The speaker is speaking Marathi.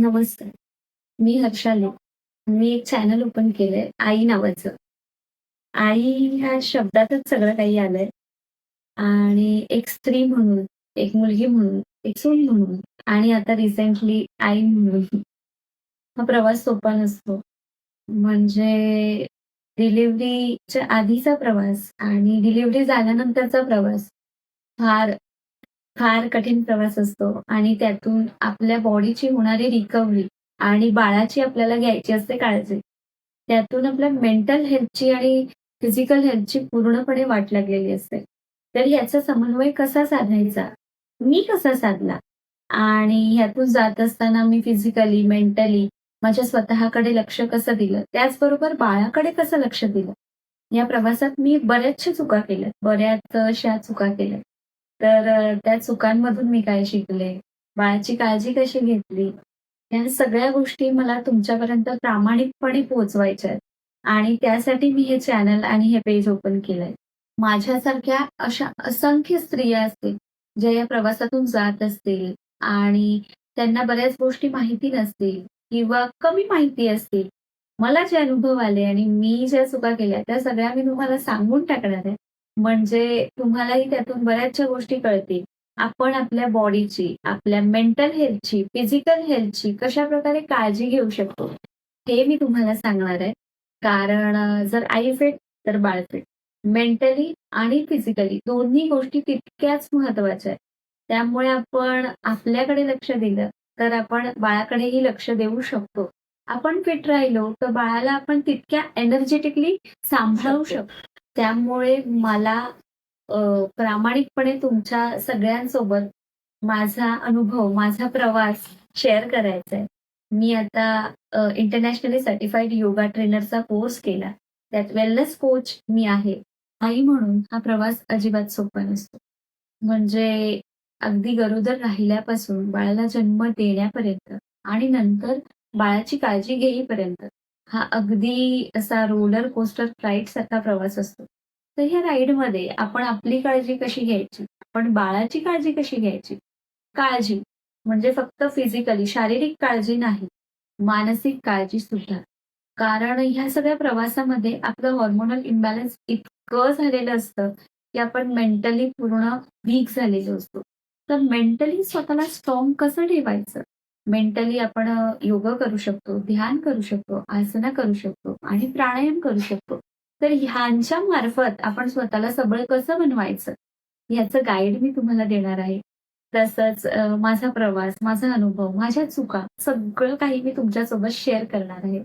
नमस्कार. मी हर्षाली मी एक चॅनल ओपन केलंय आई नावाचं. आई ह्या शब्दातच सगळं काही आलंय. आणि एक स्त्री म्हणून एक मुलगी म्हणून एक सून म्हणून आणि आता रिसेंटली आई म्हणून. हा प्रवास सोपा नसतो. म्हणजे डिलिव्हरीच्या आधीचा प्रवास आणि डिलिव्हरी झाल्यानंतरचा प्रवास फार फार कठीण प्रवास असतो आणि त्यातून आपल्या बॉडीची होणारी रिकव्हरी आणि बाळाची आपल्याला घ्यायची असते काळजी. त्यातून आपल्या मेंटल हेल्थची आणि फिजिकल हेल्थची पूर्णपणे वाट लागलेली असते. तर ह्याचा समन्वय कसा साधायचा? मी कसा साधला? आणि ह्यातून जात असताना मी फिजिकली मेंटली माझ्या स्वतःकडे लक्ष कसं दिलं? त्याचबरोबर बाळाकडे कसं लक्ष दिलं? या प्रवासात मी बऱ्याचशा चुका केल्या बऱ्याचशा चुका केल्या तर त्या चुकांमधून मी काय शिकले? बाळाची काळजी कशी घेतली? या सगळ्या गोष्टी मला तुमच्यापर्यंत प्रामाणिकपणे पोहोचवायच्या आहेत. आणि त्यासाठी मी हे चॅनल आणि हे पेज ओपन केलंय. माझ्यासारख्या अशा असंख्य स्त्रिया असतील ज्या या प्रवासातून जात असतील आणि त्यांना बऱ्याच गोष्टी माहिती नसतील किंवा कमी माहिती असतील मला जे अनुभव आले आणि मी ज्या चुका केल्या त्या सगळ्या मी तुम्हाला सांगून टाकणार आहे. म्हणजे तुम्हालाही त्यातून बऱ्याचशा गोष्टी कळतील. आपण आपल्या बॉडीची आपल्या मेंटल हेल्थची फिजिकल हेल्थची कशा प्रकारे काळजी घेऊ शकतो हे मी तुम्हाला सांगणार आहे. कारण जर आई फिट तर बाळ फिट मेंटली आणि फिजिकली दोन्ही गोष्टी तितक्याच महत्त्वाच्या आहेत. त्यामुळे आपण आपल्याकडे लक्ष दिलं तर आपण बाळाकडेही लक्ष देऊ शकतो. आपण फिट राहिलो तर बाळाला आपण तितक्या एनर्जेटिकली सांभाळू शकतो. त्यामुळे मला प्रामाणिकपणे तुमच्या सगळ्यांसोबत माझा अनुभव माझा प्रवास शेअर करायचा आहे. मी आता इंटरनॅशनली सर्टिफाईड योगा ट्रेनरचा कोर्स केला. त्यात वेलनेस कोच मी आहे. आई म्हणून हा प्रवास अजिबात सोपा नसतो. म्हणजे अगदी गरोदर राहिल्यापासून बाळाला जन्म देण्यापर्यंत आणि नंतर बाळाची काळजी घेईपर्यंत हा अगदी असा रोलर कोस्टर फ्लाईट सारखा प्रवास असतो. तर ह्या राईडमध्ये आपण आपली काळजी कशी घ्यायची? आपण बाळाची काळजी कशी घ्यायची? काळजी म्हणजे फक्त फिजिकली शारीरिक काळजी नाही मानसिक काळजी सुद्धा. कारण ह्या सगळ्या प्रवासामध्ये आपलं हॉर्मोनल इम्बॅलन्स इतकं झालेलं असतं की आपण मेंटली पूर्ण वीक झालेलो असतो. तर मेंटली स्वतःला स्ट्रॉंग कसं ठेवायचं? मेंटली आपण योग करू शकतो ध्यान करू शकतो आसनं करू शकतो आणि प्राणायाम करू शकतो. तर ह्यांच्या मार्फत आपण स्वतःला सबळ कसं बनवायचं ह्याचं गाईड मी तुम्हाला देणार आहे. तसंच माझा प्रवास माझा अनुभव माझ्या चुका सगळं काही मी तुमच्यासोबत शेअर करणार आहे.